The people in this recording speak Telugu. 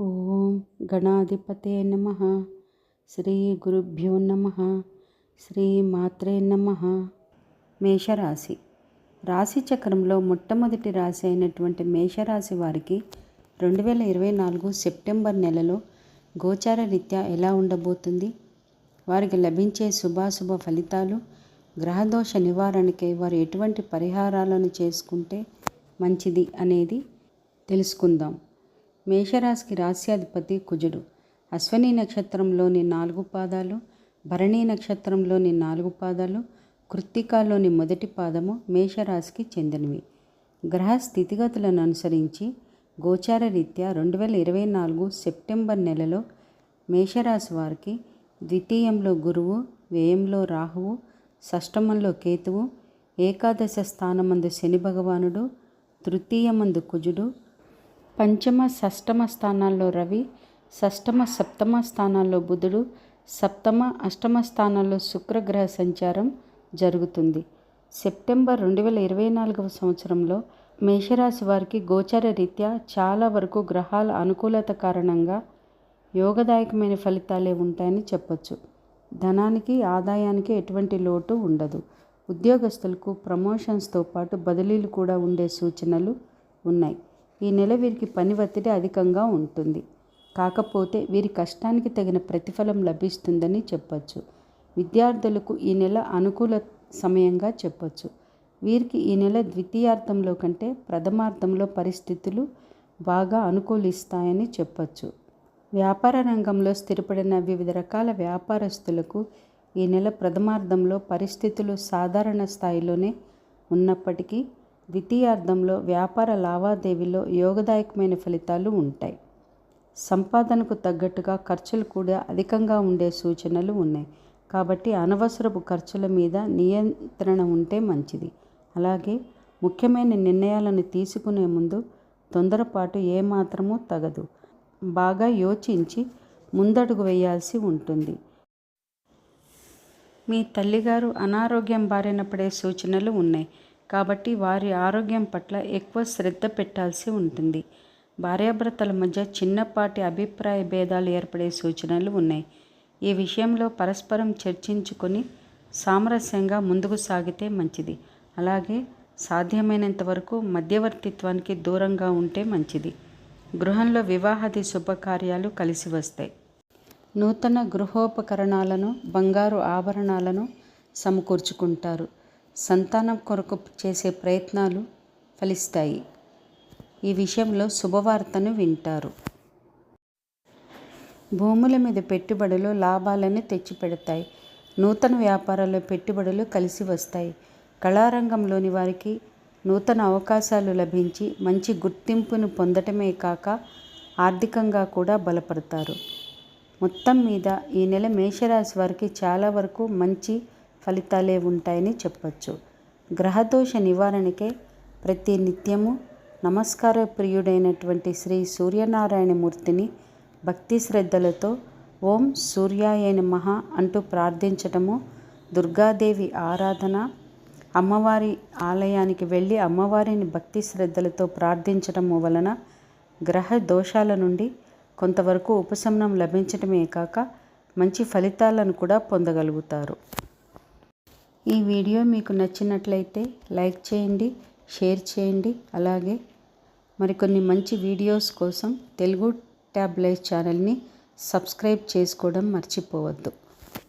ఓం గణాధిపతే నమ. శ్రీ గురుభ్యో నమ. శ్రీ మాత్రే నమ. మేషరాశి. రాశి చక్రంలో మొట్టమొదటి రాశి అయినటువంటి మేషరాశి వారికి రెండు వేల ఇరవై నాలుగు సెప్టెంబర్ నెలలో గోచార రీత్యా ఎలా ఉండబోతుంది? వారికి లభించే శుభాశుభ ఫలితాలు గ్రహదోష నివారణకై వారు ఎటువంటి పరిహారాలను చేసుకుంటే మంచిది అనేది తెలుసుకుందాం. మేషరాశికి రాశ్యాధిపతి కుజుడు. అశ్వని నక్షత్రంలోని నాలుగు పాదాలు భరణి నక్షత్రంలోని నాలుగు పాదాలు కృత్తికాలోని మొదటి పాదము మేషరాశికి చెందినవి. గ్రహ స్థితిగతులను అనుసరించి గోచార రీత్యా రెండు వేల ఇరవై నాలుగు సెప్టెంబర్ నెలలో మేషరాశి వారికి ద్వితీయంలో గురువు వ్యయంలో రాహువు షష్టమంలో కేతువు ఏకాదశ స్థానమందు శని భగవానుడు తృతీయమందు కుజుడు పంచమ షష్టమ స్థానాల్లో రవి షష్టమ సప్తమ స్థానాల్లో బుధుడు సప్తమ అష్టమ స్థానాల్లో శుక్రగ్రహ సంచారం జరుగుతుంది. సెప్టెంబర్ రెండు వేల ఇరవై నాలుగవ సంవత్సరంలో మేషరాశి వారికి గోచర రీత్యా చాలా వరకు గ్రహాల అనుకూలత కారణంగా యోగదాయకమైన ఫలితాలే ఉంటాయని చెప్పొచ్చు. ధనానికి ఆదాయానికి ఎటువంటి లోటు ఉండదు. ఉద్యోగస్తులకు ప్రమోషన్స్తో పాటు బదిలీలు కూడా ఉండే సూచనలు ఉన్నాయి. ఈ నెల వీరికి పని ఒత్తిడి అధికంగా ఉంటుంది. కాకపోతే వీరి కష్టానికి తగిన ప్రతిఫలం లభిస్తుందని చెప్పచ్చు. విద్యార్థులకు ఈ నెల అనుకూల సమయంగా చెప్పచ్చు. వీరికి ఈ నెల ద్వితీయార్థంలో కంటే ప్రథమార్థంలో పరిస్థితులు బాగా అనుకూలిస్తాయని చెప్పచ్చు. వ్యాపార రంగంలో స్థిరపడిన వివిధ రకాల వ్యాపారస్తులకు ఈ నెల ప్రథమార్థంలో పరిస్థితులు సాధారణ స్థాయిలోనే ఉన్నప్పటికీ ద్వితీయార్థంలో వ్యాపార లావాదేవీలో యోగదాయకమైన ఫలితాలు ఉంటాయి. సంపాదనకు తగ్గట్టుగా ఖర్చులు కూడా అధికంగా ఉండే సూచనలు ఉన్నాయి. కాబట్టి అనవసరపు ఖర్చుల మీద నియంత్రణ ఉంటే మంచిది. అలాగే ముఖ్యమైన నిర్ణయాలను తీసుకునే ముందు తొందరపాటు ఏమాత్రమూ తగదు. బాగా యోచించి ముందడుగు వేయాల్సి ఉంటుంది. మీ తల్లిగారు అనారోగ్యం బారిన పడే సూచనలు ఉన్నాయి. కాబట్టి వారి ఆరోగ్యం పట్ల ఎక్కువ శ్రద్ధ పెట్టాల్సి ఉంటుంది. భార్యాభర్తల మధ్య చిన్నపాటి అభిప్రాయ భేదాలు ఏర్పడే సూచనలు ఉన్నాయి. ఈ విషయంలో పరస్పరం చర్చించుకొని సామరస్యంగా ముందుకు సాగితే మంచిది. అలాగే సాధ్యమైనంత వరకు మధ్యవర్తిత్వానికి దూరంగా ఉంటే మంచిది. గృహంలో వివాహాది శుభకార్యాలు కలిసి వస్తాయి. నూతన గృహోపకరణాలను బంగారు ఆభరణాలను సమకూర్చుకుంటారు. సంతానం కొరకు చేసే ప్రయత్నాలు ఫలిస్తాయి. ఈ విషయంలో శుభవార్తను వింటారు. భూముల మీద పెట్టుబడులు లాభాలను తెచ్చిపెడతాయి. నూతన వ్యాపారాల్లో పెట్టుబడులు కలిసి వస్తాయి. కళారంగంలోని వారికి నూతన అవకాశాలు లభించి మంచి గుర్తింపును పొందటమే కాక ఆర్థికంగా కూడా బలపడతారు. మొత్తం మీద ఈ నెల మేషరాశి వారికి చాలా వరకు మంచి ఫలితాలే ఉంటాయని చెప్పచ్చు. గ్రహదోష నివారణకే ప్రతి నిత్యము నమస్కార ప్రియుడైనటువంటి శ్రీ సూర్యనారాయణ మూర్తిని భక్తి శ్రద్ధలతో ఓం సూర్యాయ నమః అంటూ ప్రార్థించటము దుర్గాదేవి ఆరాధన అమ్మవారి ఆలయానికి వెళ్ళి అమ్మవారిని భక్తి శ్రద్ధలతో ప్రార్థించటము వలన గ్రహ దోషాల నుండి కొంతవరకు ఉపశమనం లభించటమే కాక మంచి ఫలితాలను కూడా పొందగలుగుతారు. ఈ వీడియో మీకు నచ్చినట్లయితే లైక్ చేయండి షేర్ చేయండి. అలాగే మరికొన్ని మంచి వీడియోస్ కోసం తెలుగు ట్యాబ్లైజ్ ఛానల్ని సబ్స్క్రైబ్ చేసుకోవడం మర్చిపోవద్దు.